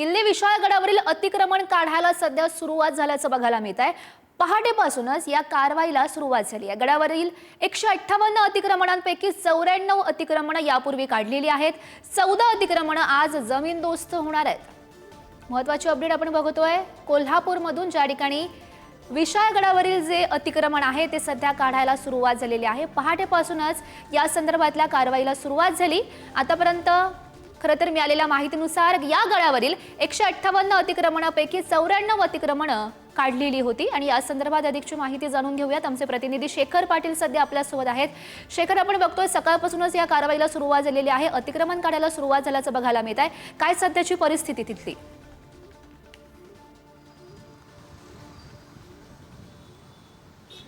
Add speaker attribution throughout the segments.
Speaker 1: किल्ले विशाळगडावरील अतिक्रमण काढायला सध्या सुरुवात झाल्याचं बघायला मिळत आहे. पहाटेपासूनच या कारवाईला सुरुवात झाली आहे. गडावरील एकशे अठ्ठावन्न अतिक्रमणांपैकी चौऱ्याण्णव अतिक्रमणं यापूर्वी काढलेली आहेत. चौदा अतिक्रमणं आज जमीनदोस्त होणार आहेत. महत्वाची अपडेट आपण बघतोय. कोल्हापूरमधून ज्या ठिकाणी विशाळगडावरील जे अतिक्रमण आहे ते सध्या काढायला सुरुवात झालेली आहे. पहाटेपासूनच या संदर्भातल्या कारवाईला सुरुवात झाली. आतापर्यंत खरं तर मिळालेल्या माहितीनुसार या गळावरील एकशे अठ्ठावन्न अतिक्रमणापैकी चौऱ्याण्णव अतिक्रमणं काढलेली होती. आणि या संदर्भात अधिकची माहिती जाणून घेऊयात. आमचे प्रतिनिधी शेखर पाटील सध्या आपल्यासोबत आहेत. शेखर आपण बघतोय सकाळपासूनच या कारवाईला सुरुवात झालेली आहे. अतिक्रमण काढायला सुरुवात झाल्याचं बघायला मिळत आहे काय सध्याची परिस्थिती तिथली?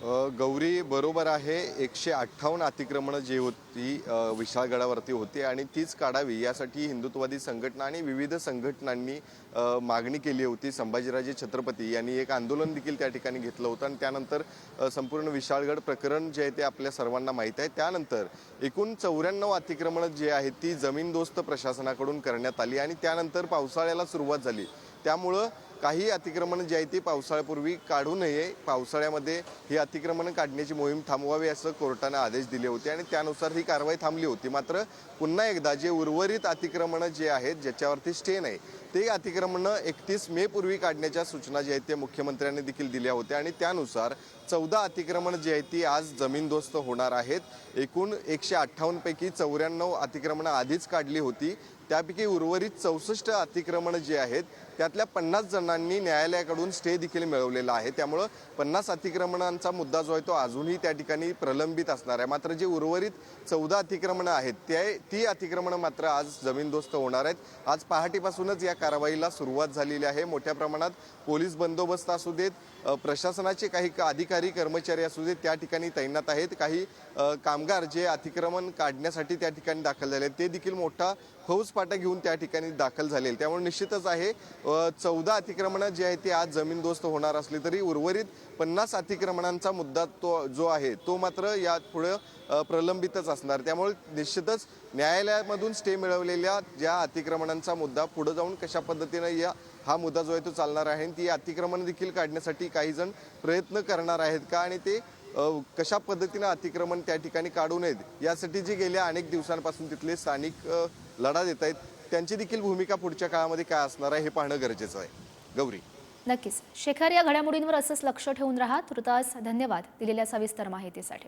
Speaker 2: गौरी बरोबर आहे. एकशे अठ्ठावन्न अतिक्रमणं जी होती विशाळगडावरती होती आणि तीच काढावी यासाठी हिंदुत्ववादी संघटना आणि विविध संघटनांनी मागणी केली होती. संभाजीराजे छत्रपती यांनी एक आंदोलन देखील त्या ठिकाणी घेतलं होतं आणि त्यानंतर संपूर्ण विशाळगड प्रकरण जे आहे ते आपल्या सर्वांना माहीत आहे. त्यानंतर एकूण चौऱ्याण्णव अतिक्रमणं जी आहेत ती जमीनदोस्त प्रशासनाकडून करण्यात आली आणि त्यानंतर पावसाळ्याला सुरुवात झाली. त्यामुळं काही अतिक्रमण जी आहे ती पावसाळ्यापूर्वी काढू नये. पावसाळ्यामध्ये ही अतिक्रमण काढण्याची मोहीम थांबवावी असं कोर्टानं आदेश दिले होते आणि त्यानुसार ही कारवाई थांबली होती. मात्र पुन्हा एकदा जे उर्वरित अतिक्रमणं जे आहेत ज्याच्यावरती स्टे नाही ते अतिक्रमणं एकतीस मे पूर्वी काढण्याच्या सूचना ज्या आहेत त्या मुख्यमंत्र्यांनी देखील दिल्या होत्या आणि त्यानुसार चौदा अतिक्रमण जी आहेत ती आज जमीनदोस्त होणार आहेत. एकूण एकशे अठ्ठावन्नपैकी चौऱ्याण्णव अतिक्रमणं आधीच काढली होती. त्यापैकी उर्वरित चौसष्ट अतिक्रमणं जी आहेत त्यातल्या पन्नास जणांनी न्यायालयाकडून स्टे देखील मिळवलेला आहे. त्यामुळं पन्नास अतिक्रमणांचा मुद्दा जो आहे तो अजूनही त्या ठिकाणी प्रलंबित असणार आहे. मात्र जे उर्वरित चौदा अतिक्रमणं आहेत ते ती अतिक्रमणं मात्र आज जमीनदोस्त होणार आहेत. आज पहाटेपासूनच या कारवाईला सुरुवात झालेली आहे. मोठ्या प्रमाणात पोलीस बंदोबस्त असू देत प्रशासनाचे काही अधिकारी अधिकारी कर्मचारी असू दे त्या ठिकाणी तैनात आहेत. काही कामगार जे अतिक्रमण काढण्यासाठी त्या ठिकाणी दाखल झाले आहेत, ते देखील मोठा फौजफाटा घेऊन त्या ठिकाणी दाखल झाले त्यामुळे निश्चितच आहे चौदा अतिक्रमणं जी आहेत ती आज जमीनदोस्त होणार असली तरी उर्वरित पन्नास अतिक्रमणांचा मुद्दा तो जो आहे तो मात्र या पुढे प्रलंबितच असणार. त्यामुळे निश्चितच न्यायालयामधून स्टे मिळवलेल्या ज्या अतिक्रमणांचा मुद्दा पुढे जाऊन कशा पद्धतीनं या हा मुद्दा जो आहे तो चालणार आहे आणि ती अतिक्रमण देखील काढण्यासाठी काही जण प्रयत्न करणार आहेत. आहेत का आणि ते कशा पद्धतीनं अतिक्रमण त्या ठिकाणी काढू नयेत? यासाठी जे गेल्या अनेक दिवसांपासून तिथले स्थानिक लढा देत आहेत त्यांची देखील भूमिका पुढच्या काळामध्ये काय असणार आहे हे पाहणं गरजेचं आहे. गौरी.
Speaker 1: नक्कीच. शेखर या घडामोडींवर असंच लक्ष ठेवून राहा. तृतास धन्यवाद दिलेल्या सविस्तर माहितीसाठी.